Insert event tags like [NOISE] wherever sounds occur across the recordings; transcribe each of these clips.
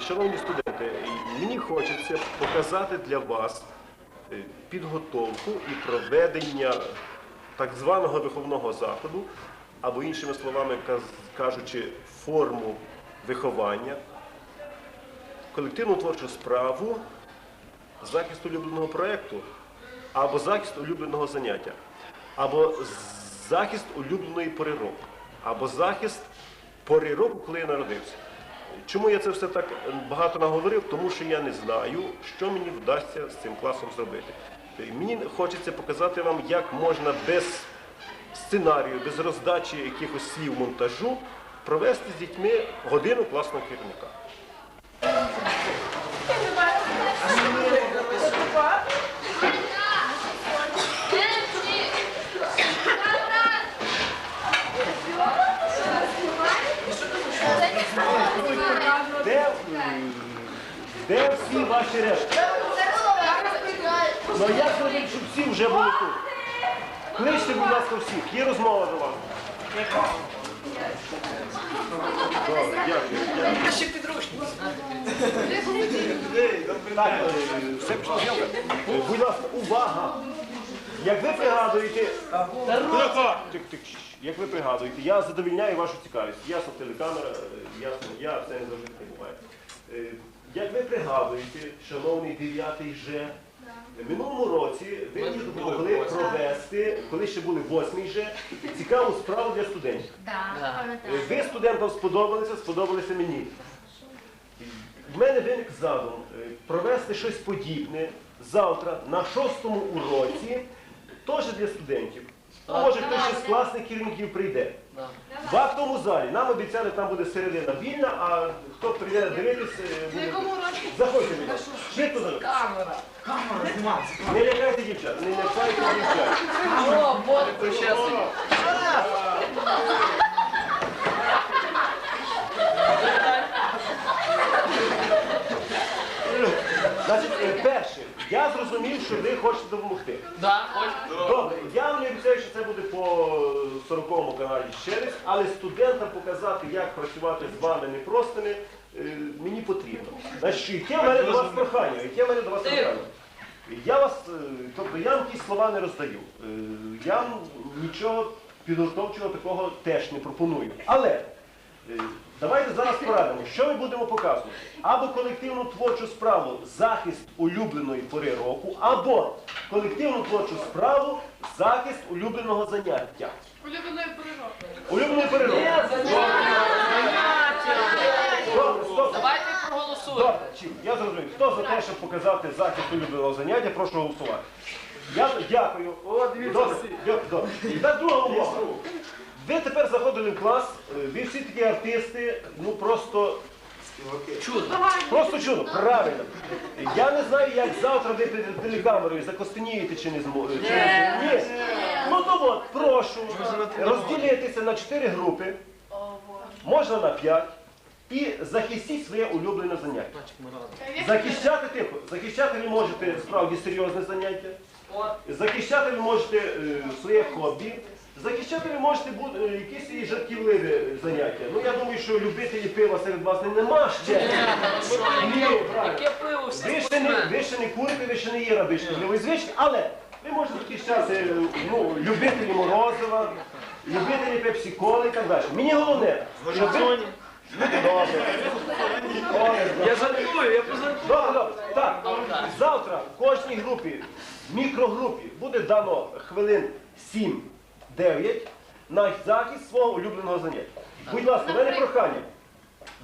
шановні студенти, мені хочеться показати для вас е, підготовку і проведення так званого виховного заходу, або іншими словами кажучи, форму виховання, колективну творчу справу, захист улюбленого проєкту, або захист улюбленого заняття, або захист улюбленої пори або захист пори коли я народився. Чому я це все так багато наговорив? Тому що я не знаю, що мені вдасться з цим класом зробити. Е, Мені хочеться показати вам, як можна без сценарію, без роздачі якихось слів монтажу провести з дітьми годину класного керівника. Де, м, де всі ваші решти? Ну як зробити, щоб всі вже були тут? Кличте, будь ласка, всіх. Є розмова до вас. Підручник. Так, е, все пішло зйомка. Будь ласка, увага! Як ви пригадуєте! Тих, тих, щ. як ви пригадуєте, я задовільняю вашу цікавість. Ясно, телекамера, е, ясно, я це не завжди не буває. Е, Як ви пригадуєте, шановний 9 Ж, в минулому році ви допомогли провести, коли ще були 8 Ж, цікаву справу для студентів. Е, Ви студентам сподобалися, сподобалися мені. В мене виник задум е, провести щось подібне завтра на шостому уроці, теж для студентів. А може хтось ще з класних керівників прийде. В актовому залі нам обіцяли, там буде середина вільна, а хто прийде дивитись, е, буде... Заходьте, будь ласка. Швидко заходьте. Камера. Камера знімається. Не лякайте дівчат, не лякайте дівчат. О, вот причесний. Значить, е, перше, я зрозумів, що ви хочете допомогти. Да, хоч. Добре, я вам не обіцяю, що це буде по 40-му каналі ще раз, але студентам показати, як працювати з вами непростими, е, мені потрібно. Значить, яке в мене до вас прохання? Яке в мене до вас прохання? Я вас, е, тобто я вам ті слова не роздаю. Е, Я вам нічого підготовчого такого теж не пропоную. Але е, давайте зараз порадимо, що ми будемо показувати. Або колективну творчу справу захист улюбленої пори року, або колективну творчу справу захист улюбленого заняття. Улюбленої природи. Улюбленої пори року. Добре, стоп. Давайте проголосуємо. Добре, я зрозумів. Хто за те, щоб показати захист улюбленого заняття, прошу голосувати. Я дякую. Добре, дякую, добре. І так друга умова. Ви тепер заходили в клас, е, ви всі такі артисти, ну просто, Чудо. просто чудо, правильно. Я не знаю, як завтра ви перед телекамерою закостенієте чи не зможете. Ні. Ну то от, прошу розділитися на чотири групи, можна на п'ять, і захистіть своє улюблене заняття. Захищати тихо, захищати ви можете справді серйозне заняття. Захищати ви можете е, своє хобі. Захищати ви можете бути е, якісь і жартівливі заняття. Ну я думаю, що любителі пива серед вас не нема ще. Ні, правильно. Яке пиво всі Ви ще не, спортсмени. ви ще не курите, ви ще не є раби шкідливої звички, але ви можете захищати е, ну, любителі морозива, любителі пепсі-коли і так далі. Мені головне, щоб ви... Добре. Я жартую, я. Добре, добре. Так, завтра в кожній групі, мікрогрупі, буде дано хвилин 7-9 на захист свого улюбленого заняття. Будь ласка, в мене прохання.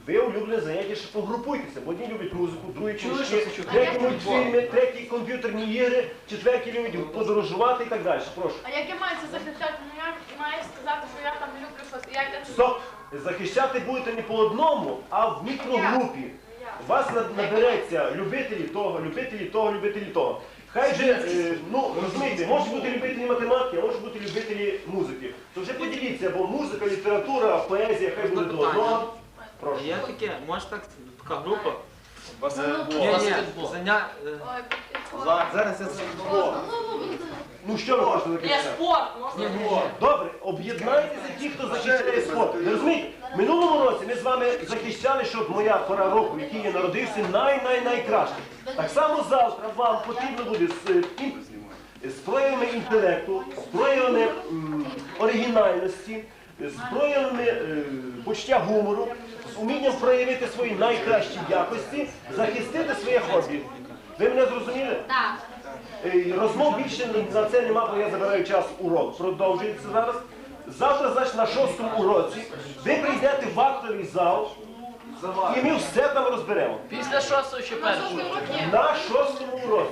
Ви улюблене заняття ще погрупуйтеся, бо одні люблять музику, другі книжки, треті мультфільми, треті комп'ютерні ігри, четверті люблять подорожувати і так далі. Прошу. А як я маю це захищати? Ну я маю сказати, що я там люблю щось. Я Стоп! Захищати будете не по одному, а в мікрогрупі. У вас набереться любителі того, любителі того, любителі того. Хай же, е, ну розумієте, можуть бути любителі математики, а можуть бути любителі музики. То вже поділіться, бо музика, література, поезія, хай буде до одного. Прошу. Я таке, може так, така група. Баскетбол. Ні, ні, заня... е, Зараз я це Ну що ви хочете Є захищати? спорт, можна спорт. Добре, об'єднайтеся ті, хто захищає спорт. Ви розумієте? Минулому році ми з вами захищали, щоб моя пора року, в якій я народився, най-най-найкраще. Так само завтра вам потрібно буде з, е, ін- з проявами інтелекту, з проявами м, оригінальності, з проявами е, почуття гумору, з умінням проявити свої найкращі якості, захистити своє хобі. Ви мене зрозуміли? Так. Е, Розмов більше на це нема, бо я забираю час урок. Продовжується зараз. Завтра, значить, на шостому уроці ви прийдете в актовий зал і ми все там розберемо. Після шостого чи першого? На шостому уроці.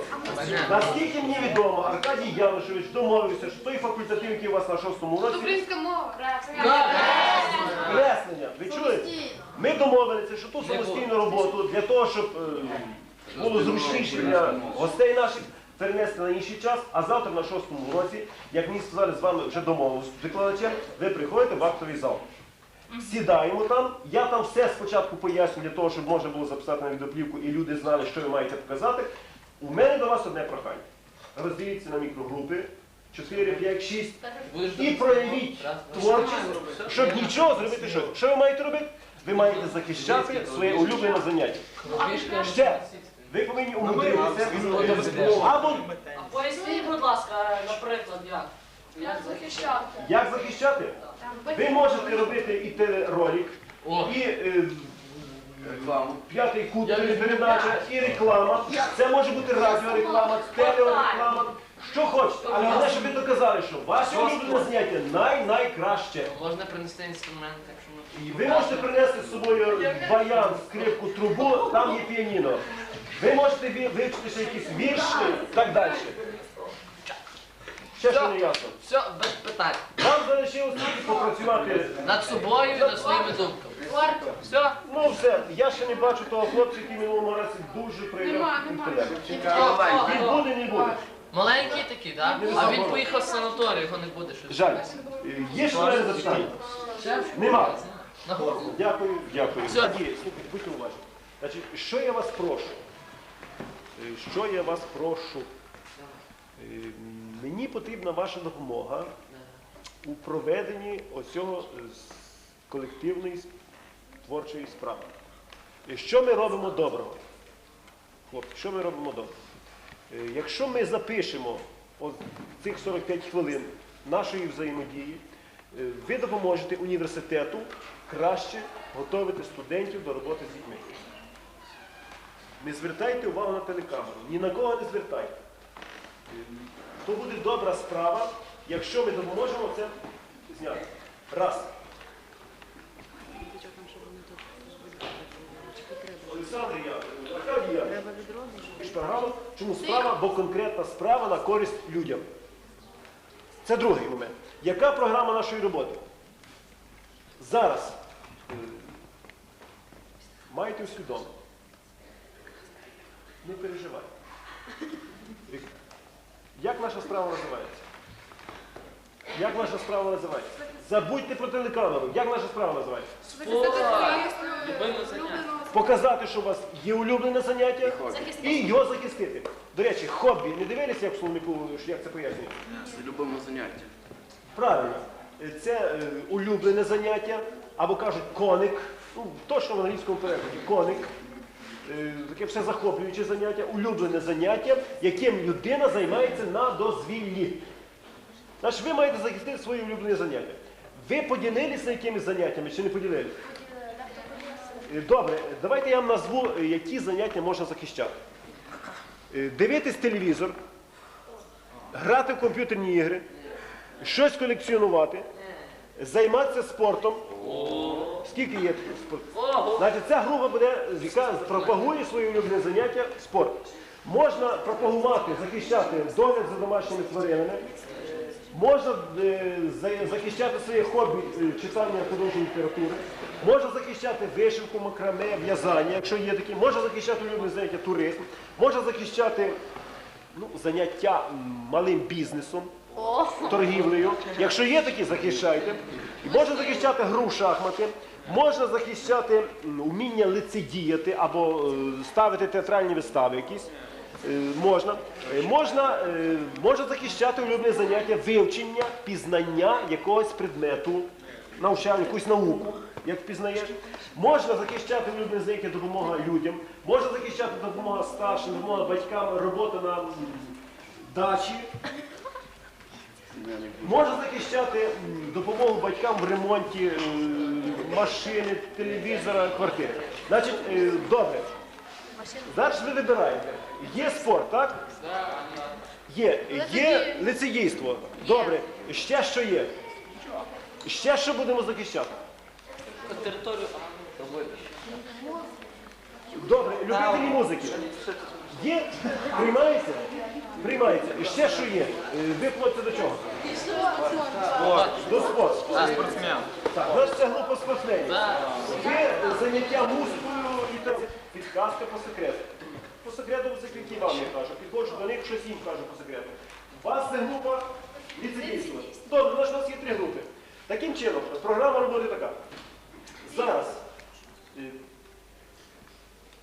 Наскільки мені відомо, Аркадій Янушевич домовився, що той факультатив, який у вас на шостому уроці, Українська мова. креслення. Ви чуєте? Ми домовилися, що ту самостійну роботу для того, щоб е, було зручніше для гостей наших перенести на інший час, а завтра на шостому уроці, як мені сказали, з вами вже домовилися з викладачем, ви приходите в актовий зал. Сідаємо там, я там все спочатку поясню для того, щоб можна було записати на відеоплівку і люди знали, що ви маєте показати. У мене до вас одне прохання. Розділіться на мікрогрупи 4, 5, 6 і проявіть творчість, щоб нічого зробити що. Що ви маєте робити? Ви маєте захищати своє улюблене заняття. Ще ви повинні умудритися або Поясніть, будь ласка, наприклад, як? Як захищати? як захищати. Ви можете робити і телеролик, О. і е, п'ятий кут телепередача, і реклама. Це може бути радіореклама, телереклама, що хочете. Але головне, щоб ви доказали, що ваше улюблене заняття най-найкраще. Можна принести інструмент, якщо ми... І ви можете принести з собою баян, скрипку, трубу, там є піаніно. Ви можете вивчити ще якісь вірші і так далі. Ще що не ясно. Все, без питань. Вам залишилось тільки попрацювати. Над собою і над своїми думками. Все? Ну все, я ще не бачу того хлопця, який минулому разі дуже інтелект. Він буде, не буде. Маленький такий, так? А він поїхав в санаторій, його не буде щось. Жаль. Е, Є ще мене запитання? Нема. На гору. Дякую, дякую. Все. Тоді, слухайте, будьте уважні. Значить, що я вас прошу? Е, Що я вас прошу? Е, Мені потрібна ваша допомога у проведенні оцього е, колективної творчої справи. І Що ми робимо доброго? Хлопці, що ми робимо доброго? Е, Якщо ми запишемо цих 45 хвилин нашої взаємодії, е, ви допоможете університету краще готувати студентів до роботи з дітьми. Не звертайте увагу на телекамеру, ні на кого не звертайте. То буде добра справа, якщо ми допоможемо це зняти. Раз. Олександр я, Аркадій я. Шпаргалов. Чому справа? Бо конкретна справа на користь людям. Це другий момент. Яка програма нашої роботи? Зараз е, маєте усвідомити. Не переживайте. Вік- Як наша справа називається? Як наша справа називається? Забудьте про телекамеру. Як наша справа називається? Показати, що у вас є улюблене заняття і його захистити. До речі, хобі. Не дивилися, як в словнику, як це пояснює? Це любиме заняття. Правильно. Це е, улюблене заняття, або кажуть коник. Ну, точно в англійському перекладі коник. Е, Таке все захоплююче заняття, улюблене заняття, яким людина займається на дозвіллі. Значить, ви маєте захистити свої улюблені заняття. Ви поділилися якимись заняттями чи не поділилися? Е, Добре, давайте я вам назву, е, які заняття можна захищати. Дивитись телевізор, грати в комп'ютерні ігри, щось колекціонувати, займатися спортом. Скільки є? Ого! Значить, ця група буде, яка пропагує свої улюблені заняття спорт. Можна пропагувати, захищати догляд за домашніми тваринами, можна е, захищати своє хобі е, читання художньої літератури, можна захищати вишивку, макраме, в'язання, якщо є такі, можна захищати улюблені заняття туризм, можна захищати ну, заняття малим бізнесом, торгівлею. Якщо є такі, захищайте. І можна захищати гру в шахмати, можна захищати м, уміння лицедіяти або е, ставити театральні вистави якісь. Е, Можна. Е, Можна, можна захищати улюблене заняття вивчення, пізнання якогось предмету, навчання, якусь науку, як пізнаєш. Можна захищати улюблене заняття допомога людям, можна захищати допомога старшим, допомога батькам, робота на дачі. Можна захищати допомогу батькам в ремонті машини, телевізора, квартири. Значить, е, добре. Зараз ви вибираєте. Є спорт, так? Є. Є лицедійство. Добре. Ще що є? Ще що будемо захищати? Територію. Добре, любителі музики. Є? Приймається? Приймається. І ще що є? Е, Ви плотите до чого? До спорту. Спортсмен. Так, значить це група спортсменів. Ви заняття музикою і так. Підказка по секрету. По секрету в вам я кажу. Підходжу до них, щось їм кажу по секрету. У вас це група ліцедійства. Добре, у нас є три групи. Таким чином, програма роботи така. Зараз. е,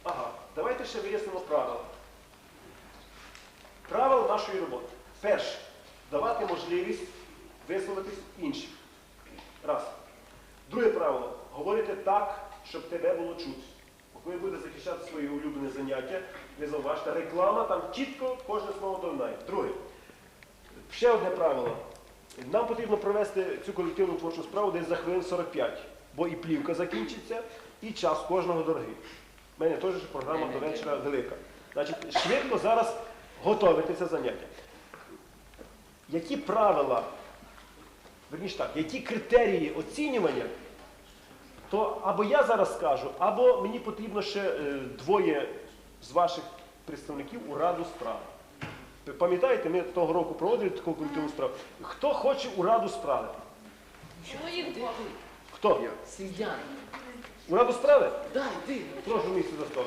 Ага, давайте ще вияснимо правила. Правила нашої роботи. Перше, давати можливість висловитись іншим. Раз. Друге правило. Говорити так, щоб тебе було чути. Коли буде захищати своє улюблене заняття, ви зауважте, реклама там чітко кожне слово долинає. Друге. Ще одне правило. Нам потрібно провести цю колективну творчу справу десь за хвилин 45, бо і плівка закінчиться, і час кожного дорогий. У мене теж програма до вечора велика. Значить, швидко зараз готовити це заняття. Які правила верніше так, які критерії оцінювання, то або я зараз скажу, або мені потрібно ще е, двоє з ваших представників у раду справ. Ви пам'ятаєте, ми того року проводили таку колективну справу. Хто хоче у раду справи? Хто? Сім'ян. У раду справи? Дай, ти. Прошу місце за стол.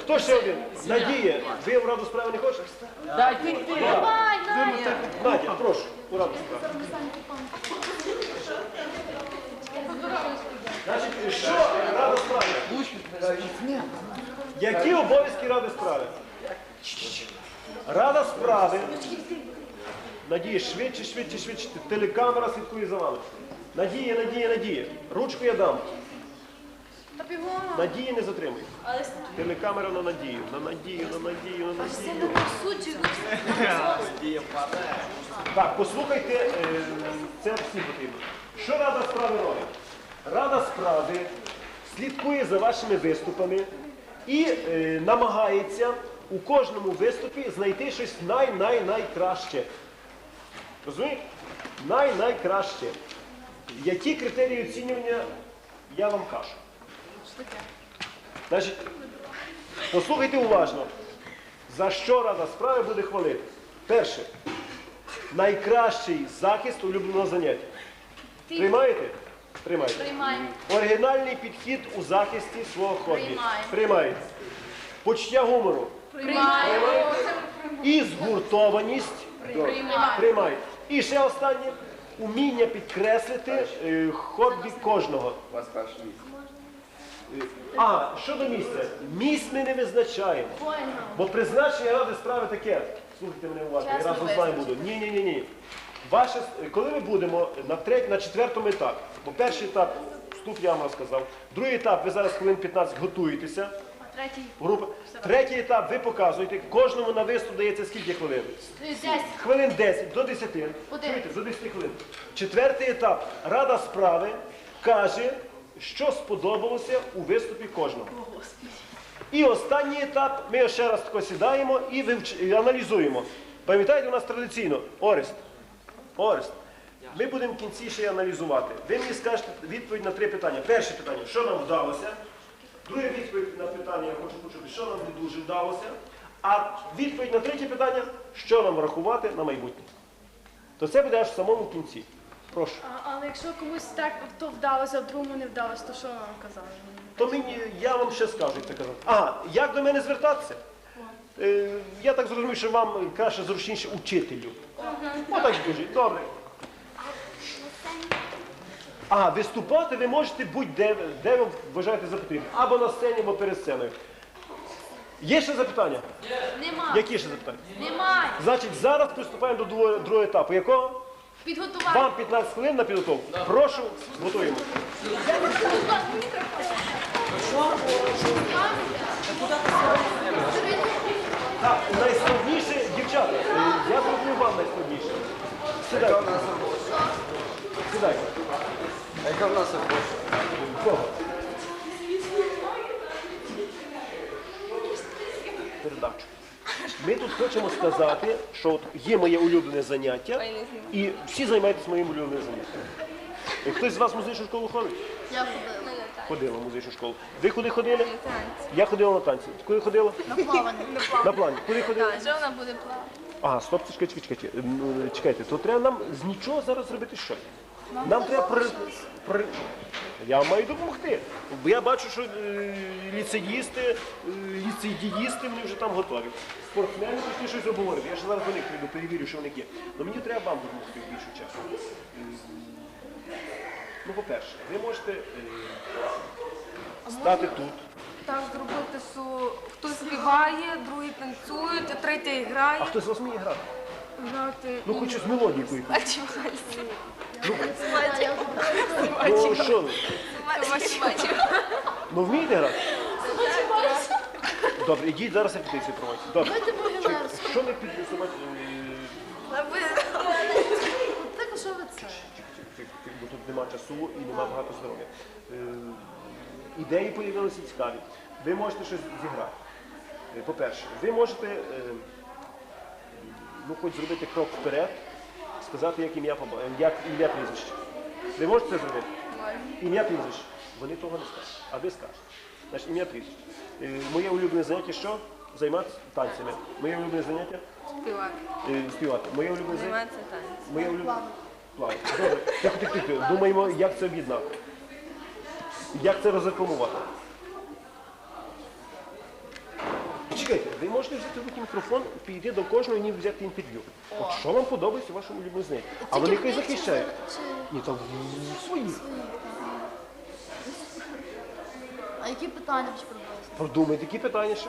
Хто ще один? Надія, ви в раду справи не хочете? Дай, ти, ти. Давай, Надя. Надя, прошу, у раду справи. Значить, що рада справи? Які обов'язки ради справи? Рада справи. Надія, швидше, швидше, швидше. Телекамера слідкує за вами. Надія, Надія, Надія. Ручку я дам. Та бігом. Надії не затримуй. Телекамера на надію. На надію, на надію, на надію. Так, послухайте, е, це всім потрібно. Що Рада справи робить? Рада справи слідкує за вашими виступами і е, намагається у кожному виступі знайти щось най-най-найкраще. Розумієте? Най-найкраще. Які критерії оцінювання я вам кажу. Значить, послухайте уважно, за що Рада справи буде хвалити. Перше, найкращий захист улюбленого заняття. Приймаєте? Приймаєте. Приймаємо. Оригінальний підхід у захисті свого хобі. Приймаємо. Приймаєте. Почуття гумору. Приймаємо. І згуртованість. Приймаємо. Приймаєте. І ще останнє. Уміння підкреслити е, хобі кожного. У вас перше місце. А, щодо місця. Місць ми не визначаємо. Бо призначення ради справи таке. Слухайте мене уважно, я Чесно разом з вами буду. Ні, ні, ні, ні. Ваше, коли ми будемо на, треть, на четвертому етапі, бо перший етап вступ я вам розказав, другий етап ви зараз хвилин 15 готуєтеся. Третій. Група. Третій етап ви показуєте, кожному на виступ дається скільки хвилин? Десять. Хвилин 10 до 10. Чуєте, до 10 хвилин. Четвертий етап. Рада справи каже, що сподобалося у виступі кожного. І останній етап, ми ще раз тако сідаємо і, вивч... і аналізуємо. Пам'ятаєте, у нас традиційно Орест. Орест. Ми будемо в кінці ще й аналізувати. Ви мені скажете відповідь на три питання. Перше питання, що нам вдалося? Друге відповідь на питання, я хочу почути, що нам не дуже вдалося. А відповідь на третє питання, що нам врахувати на майбутнє. То це буде аж в самому кінці. Прошу. А, але якщо комусь так то вдалося, а другому не вдалося, то що вам казали? То мені, я вам ще скажу, як це казати. А, як до мене звертатися? Е, я так зрозумів, що вам краще зручніше учителю. Отак дуже. Добре. А, виступати ви можете будь-де, де ви вважаєте за потрібне. Або на сцені, або перед сценою. Є ще запитання? Немає. Які ще запитання? Немає. Значить, зараз приступаємо до другого, другого етапу. Якого? Підготувати. Вам 15 хвилин на підготовку. Прошу, готуємо. Так, найскладніше, дівчата, е, я зроблю вам найскладніше. Сідайте. Сідайте. Яка в нас епоха? Передачу. Ми тут хочемо сказати, що от є моє улюблене заняття, і всі займаєтесь моїм улюбленим заняттям. І Хтось з вас в музичну школу ходить? Я ходила. Ходила в музичну школу. Ви куди ходили? Я ходила на танці. Куди ходила? На плавання. На плані. Куди ходила? Що буде плавати? А, стоп, чекайте, чекайте, чекайте. Чекайте, то треба нам з нічого зараз зробити щось. Нам треба при... при... Я маю допомогти. Бо я бачу, що е, ліцеїсти, е, ліцеїдіїсти вони вже там готові. Спортсмени пішли щось обговорити. Я ж зараз до них прийду, перевірю, що в них є. Але мені треба вам допомогти в більшу часу. Ну, по-перше, ви можете е, стати тут. Так зробити, що хтось співає, другий танцюють, а третій А грає. хтось з вас вміє грати? Грати. Ну, хоч з мелодією. А [LAUGHS] чи вальс? Ну, що ви? Ну вмієте грати? Добре, ідіть зараз репетицію проводьте. Добре. Що підписувати? Так, що ви це? Бо тут нема часу і нема багато здоров'я. Е, Ідеї з'явилися цікаві. Ви можете щось зіграти. Е, По-перше, ви можете е, ну, хоч зробити крок вперед, сказати, як ім'я е, як ім'я прізвище. Ви можете це зробити? Ім'я прізвище. Вони того не скажуть, а ви скажете. Значить, ім'я прізвище. Е, Моє улюблене заняття що? Займатися танцями. Моє улюблене заняття Співати. е, співати. Моє улюблене заняття. Моє улюблене. Плавати. Добре. Тихо, тихо, тихо. Думаємо, як це об'єднати. Як це розрекламувати. Чекайте, ви можете взяти в руки мікрофон, підійти до кожного і ніби взяти інтерв'ю. От що вам подобається вашому заняття? А вони хай захищають. Ні, там в- своїх. А які питання ви приблизно? Продумайте, які питання ще.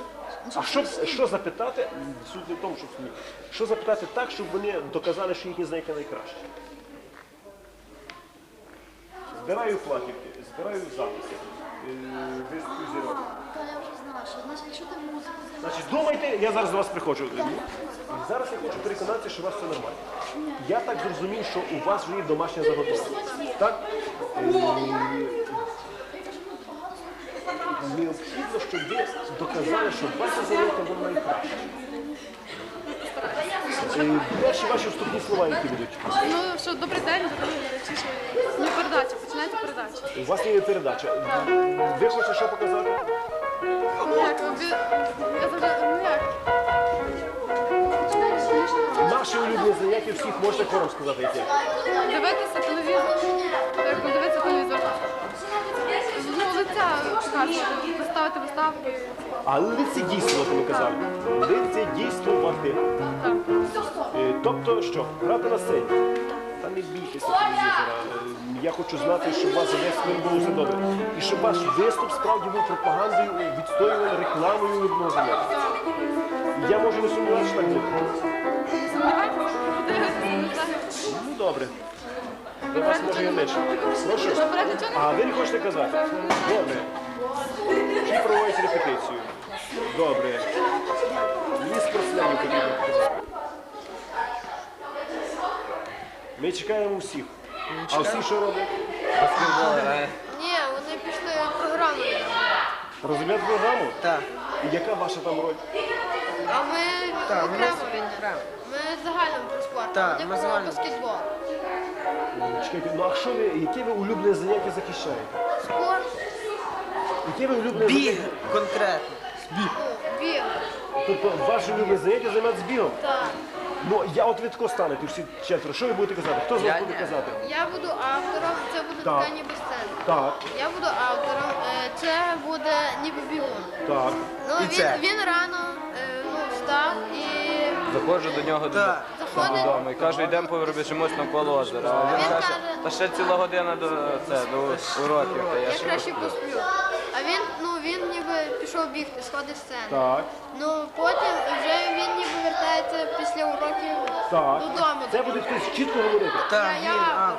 А що, що запитати? Суть не в тому, що ні. Що запитати так, щоб вони доказали, що їхні заняття найкраще. Збираю платівки, збираю записи, е, зірок. Та я вже значить, якщо ти музику Значить, думайте, я зараз до вас приходжу. Зараз я хочу переконатися, що у вас все нормально. Я так зрозумів, що у вас вже є домашня заготовка. Так? Е, Необхідно, щоб ви доказали, що ваша заняття було найкраще. Е, Перші ваші вступні слова, які будуть. Ну, що добрий день, дорогі глядачі, що є передача, починайте передачу. У вас є передача. Ви хочете що показати? Наші улюблені заняття всіх можете хором сказати, яке. Дивитися телевізор, як подивитися телевізор. Ну, лиця шукати, поставити виставки. А лицедійствувати ми казали. Лицедійствувати. Так. Е, Тобто що? Грати на сцені. Та не бійтеся телевізора. Я хочу знати, щоб вас весь було все добре. І щоб ваш виступ справді був пропагандою, відстоюваною рекламою заняття. Я можу не сумніватися, що так буде. Ну добре. Для вас може і менше. Прошу. А ви не хочете казати? Добре. Чи проводять репетицію? Добре. Мені спортсменів потрібно Ми чекаємо всіх. А всі що роблять? Ні, вони пішли програмою. Розуміють програму? Так. І яка ваша там роль? А ми Так, ми окремо. окремо. Ми загально про спорт. Так, Вони ми про загально. баскетбол. Чекайте, ну а що ви, яке ви улюблене заняття захищаєте? Спорт, Яке ви улюблене Біг заняття? конкретно. ну, біг. Тобто ваше улюблене заняття займатися бігом? Так. Ну, я от від кого станете всі четверо. Що ви будете казати? Хто з вас буде казати? Я буду автором, це буде Так. така ніби сцена. Так, Я буду автором, е, це буде ніби бігун. так. Ну, І він, це? він рано е, ну, встав і Заходжу до нього Так. заходить. додому і кажу, йдемо пробіжимось навколо озера. А він каже, каже- та ще ціла година до, це, до уроків. Та я Я ще краще посплю. А він, ну, він ніби пішов бігти, сходить з сцени. Так, Ну потім вже він ніби вертається після уроків так. додому. Це буде хтось чітко говорити. Так, Я- він, я- а,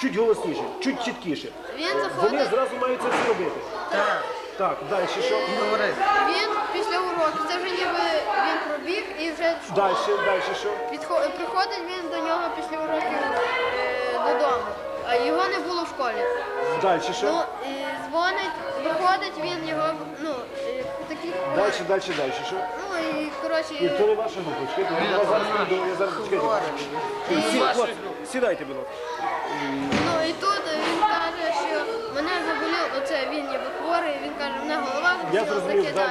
Чуть голосніше, чуть чіткіше. Він Вони заходить, зразу мають це все робити. так, Так, далі що? він він після уроків, це вже ніби він пробіг і вже Далі, далі що? підхо- приходить він до нього після уроків е, додому. А його не було в школі. Далі Ну, що? Дзвонить, виходить, він його, ну, е, такі. Далі, далі, далі що? Ну і коротше. І то не ваша група. Чекайте, я зараз прийду, я зараз чекайте. Сі- хлопці, Сідайте, будь ласка. Ну і тут він каже, що мене заболів, оце він ніби хворий, він каже, мене голова Я зрозумів, далі.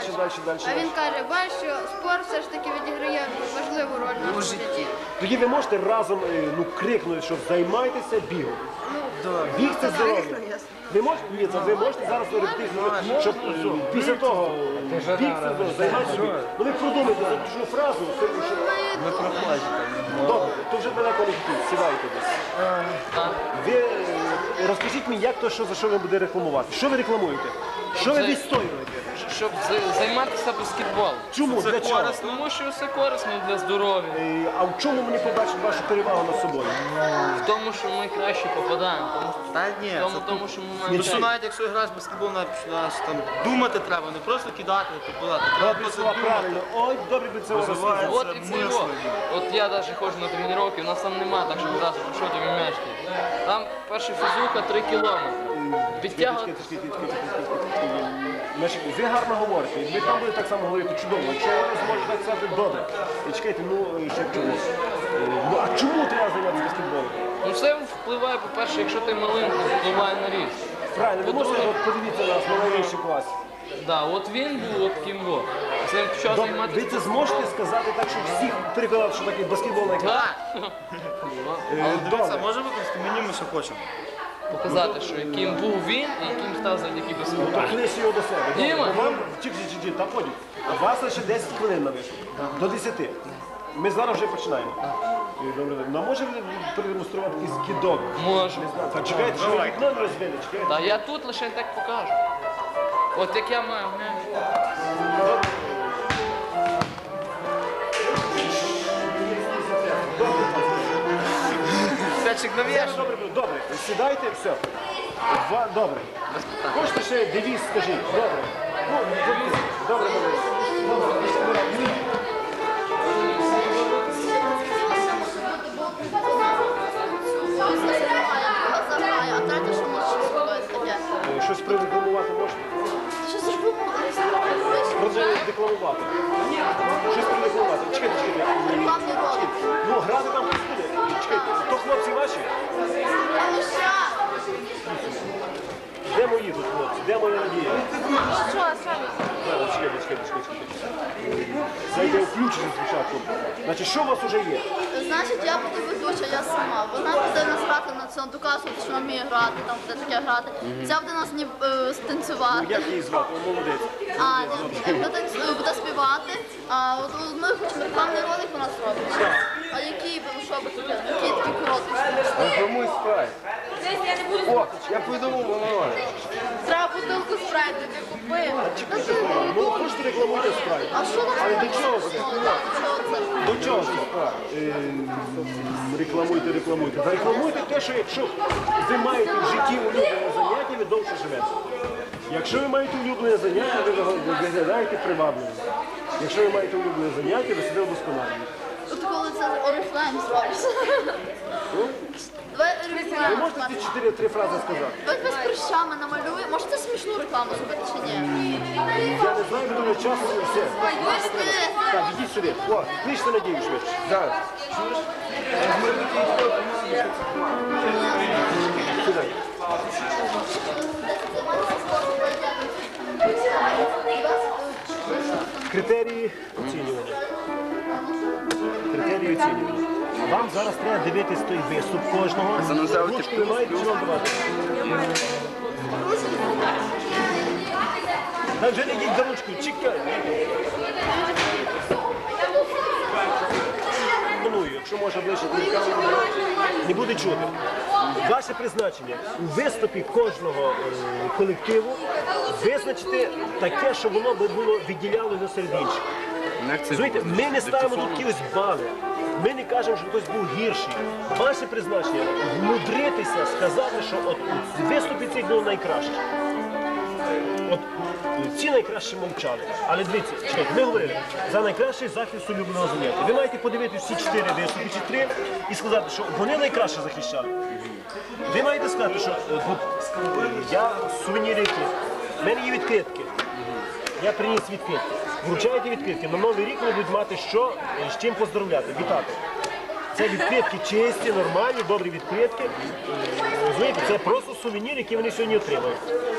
А він каже, бач, що спорт все ж таки відіграє важливу роль в нашому житті. Тоді ви можете разом е, ну, крикнути, що займайтеся бігом. Біг це здоров'я. Ви можете, ні, це ви можете зараз репетицію, щоб е, після того біг це здоров'я, займайтеся бігом. Ну ви продумайте заключну фразу, це що... Ми. Добре, то вже далеко не йдіть, сідайте десь. Ви е, розкажіть мені, як то, що, за що ви будете рекламувати? Що ви рекламуєте? Що ви Це- відстоюєте? Щоб за- займатися баскетболом. Чому? Для чого? Корисно, тому що все корисно для здоров'я. Е, А в чому мені побачити вашу перевагу над собою? В тому, що ми краще попадаємо. Тому, Та ні, в тому, це тому що ми маємо. що навіть якщо граєш в баскетбол, навіть починаєш там думати треба, не просто кидати, попадати. Треба Добрі просто слова, думати. правильно. Ой, добре би це Розвивається. От і це його. От я навіть ходжу на тренування, у нас там немає, так що одразу прийшов тобі м'яч. Там перша фізуха 3 кілометри. Підтягувати. Ви гарно говорите, і ви там будете так само говорити чудово. Якщо ви зможете так сказати, добре. І чекайте, ну і ще чому? Е, Ну а чому треба займатися баскетболом? Ну все впливає, по-перше, якщо ти маленький, впливає на ріст. Правильно, ви можете от подивіться на нас на найвищий клас. Да, от він був от ким був. Це почав Добре, ви це зможете сказати так, щоб всіх переконати, що таке баскетбол на? Так. [LAUGHS] Е, Дивіться, Добре. може використати мені ми що хочемо. Показати, що яким був він і яким став завдяки баскетболу. То клич його до себе. Діма! Вам чик чик чик та потім. А вас лише 10 хвилин на вишку. До 10. Ми зараз вже починаємо. Е, Добре, ну, а може ви продемонструвати якийсь кидок? Можу. Не знаю. Так чекайте, що ви вікно не розвили, чекайте. Та я тут лише так покажу. От як я маю м'яч. П'ятчик нав'єш. Добре, добре, добре. Сідайте, все. Ва- Добре. Хочете ще девіз, скажіть. Добре. Ну, девіз. Добре, добре. Може щось таке. Е, Щось? Продекламувати. Щось прорекламувати. Чекайте, чекайте. Ну, грати там то хлопці ваші? Ну? Де мої тут хлопці? Де моя надія? Що, самі? Зараз, чекайте, чекайте, чекайте. Зайде включити спочатку. Значить, що у вас вже є? Значить, я буду ведуча, я сама. Вона буде нас грати на цьому, доказувати, що вона вміє грати, там буде таке грати. Ця буде нас ні, е, станцювати. Як її звати? О, Молодець. А, ні, буде, танцю- буде співати. А от от ми хочемо рекламний ролик у нас робить. А який би, що би таке? Який такий короткий? Комусь спрайт. О, я придумав воно. Треба бутилку спрайду, ти купив. Ну, хочете рекламуйте спрайт. А що нам Але до чого це? До чого це? Спрайт? Е, Рекламуйте, рекламуйте. Та рекламуйте те, що якщо ви маєте в житті улюблене заняття, ви довше живете. Якщо ви маєте улюблене заняття, ви ви виглядаєте привабливо. Якщо ви маєте улюблене заняття, ви себе вдосконалюєте. Орифлейм зробиш. Давай Ви орифлейм. можете ці чотири три фрази сказати? Давай без прищами намалюємо. Може це смішну рекламу зробити чи ні? Я не знаю, коли часу і все. Так, ідіть сюди. О, кличте надію швидше. Зараз. Сюди. Критерії оцінювання. Критерії оцінювання. Вам зараз треба дивитись той виступ кожного. Ручку ви маєте давати? Та вже не йдіть за ручку, чекай. Якщо можна ближче не буде чути. Ваше призначення у виступі кожного е, колективу визначити таке, щоб воно було відділяло його серед інших. Розумієте, ми не ставимо тут якісь бали. Ми не кажемо, що хтось був гірший. Ваше призначення вмудритися сказати, що от у виступі цих було найкраще. От ці найкраще мовчали. Але дивіться, чекайте, ми говорили за найкращий захист улюбленого заняття. Ви маєте подивитися всі чотири виступи чи три і сказати, що вони найкраще захищали. Ви маєте сказати, що е, от, е, я сувенірики, в мене є відкритки. Я приніс відкритки. Вручаєте відкритки. На новий рік вони будуть мати що, е, з чим поздравляти, вітати. Це відкритки чисті, нормальні, добрі відкритки. Е, Розумієте, це просто сувенір, який вони сьогодні отримали.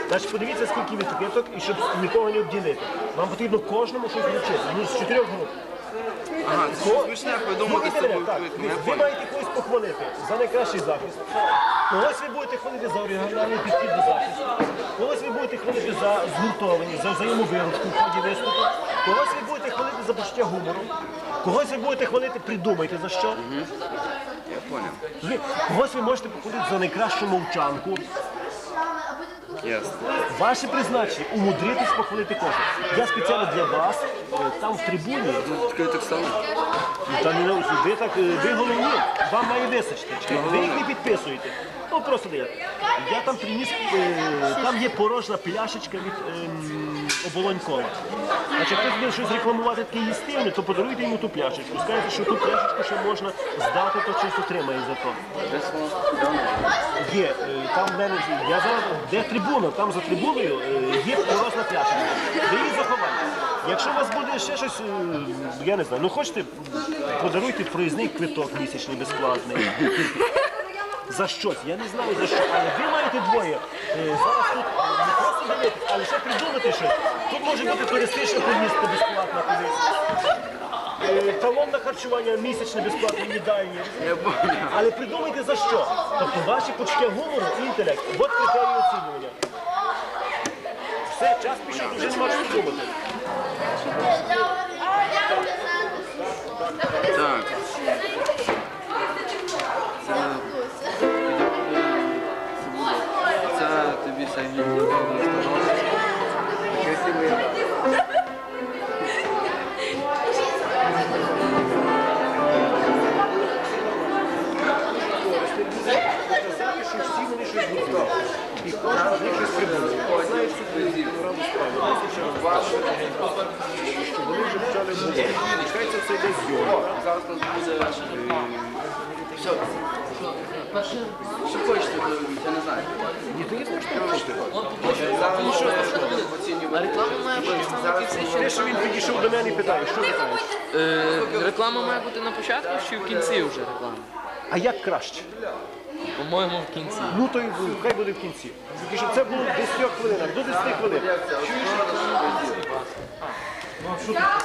Значить, подивіться, скільки відкриток, і щоб нікого не обділити. Вам потрібно кожному щось вручити. Ну, з чотирьох груп. Ага, це щось смішне придумати з Слухайте мене, тобою так. Ви, ви маєте когось похвалити за найкращий захист. Когось ви будете хвалити за оригінальний підхід до захисту. Когось ви будете хвалити за згуртованість, за взаємовиручку в ході виступу. Когось ви будете хвалити за почуття гумору. Когось ви будете хвалити, придумайте за що. Я. Розумієте? Когось ви можете похвалити за найкращу мовчанку. Ваше призначення умудритись похвалити кожен. Я спеціально для вас е, там в трибуні. Таке так само. Та не на- ви так, е, ви головні, вам має височити. Ви їх не підписуєте. Ну просто дає. Я там приніс, е, там є порожна пляшечка від ем, оболонь кола. Значить, хтось буде щось рекламувати таке їстивне, то подаруйте йому ту пляшечку. Скажете, що ту пляшечку ще можна здати, то щось отримає за то. Є, е, там в мене, я зараз, де трибуна, там за трибуною е, є порожна пляшечка. Ви її заховайте. Якщо у вас буде ще щось, е, я не знаю, ну хочете, подаруйте проїзний квиток місячний безплатний. За щось, я не знаю за що, але ви маєте двоє. е, Зараз тут е, не просто дивитися, але ще придумати щось. Тут може бути туристична поїздка безплатна кудись. Е, Талон на харчування місячне безплатне їдальні. Але придумайте за що. Тобто ваші почуття гумору і інтелект. От критерії оцінювання. Все, час пішов, вже нема що думати. Так. Тобі Сергій. Сказати, що всі вони щось. І кожен з них щось придумає. Знаєш, що ти раду справи. Що вони вже почали говорити. Нехай це все йде зйомка. Зараз буде. Що? Що хочете, я не знаю. Ні, ти не знаєш, що робити. Ми що оцінювати. Реклама має бути саме в кінці. Те, що він підійшов до мене і питає, що ти знаєш? Е, реклама має бути на початку чи в кінці вже реклама? А як краще? По-моєму, в кінці. Ну то й хай буде в кінці. Тільки щоб це було в 10 хвилинах, до 10 хвилин.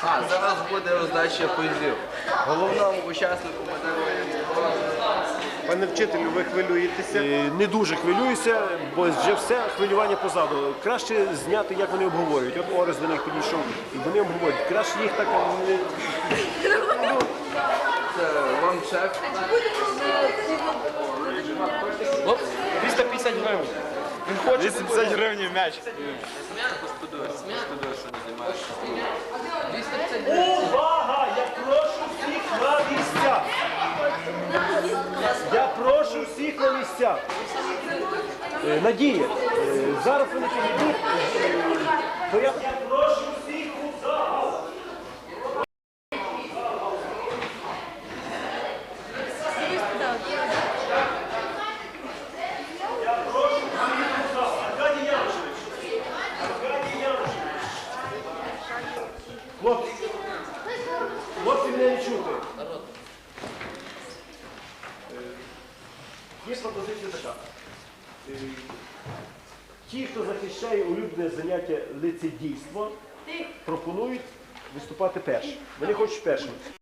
А, зараз буде роздача поїздів. Головному учаснику медалю. Пане вчителю, ви хвилюєтеся? Не дуже хвилююся, бо вже все хвилювання позаду. Краще зняти, як вони обговорюють. От Орес до них підійшов, і вони обговорюють. Краще їх так Це вам шеф. 350 гривень. Він хоче 250 гривень м'яч. Увага! Я прошу всіх на місця! Я прошу всіх на місця! Е, Надія, е, зараз вони підійдуть, е, я прошу всіх у зал! Я прошу всіх у зал. Аркадій Янушевич! Аркадій Янушевич! Хлопці, хлопці мене не чути. Е, Є пропозиція така. Е, Ті, хто захищає улюблене заняття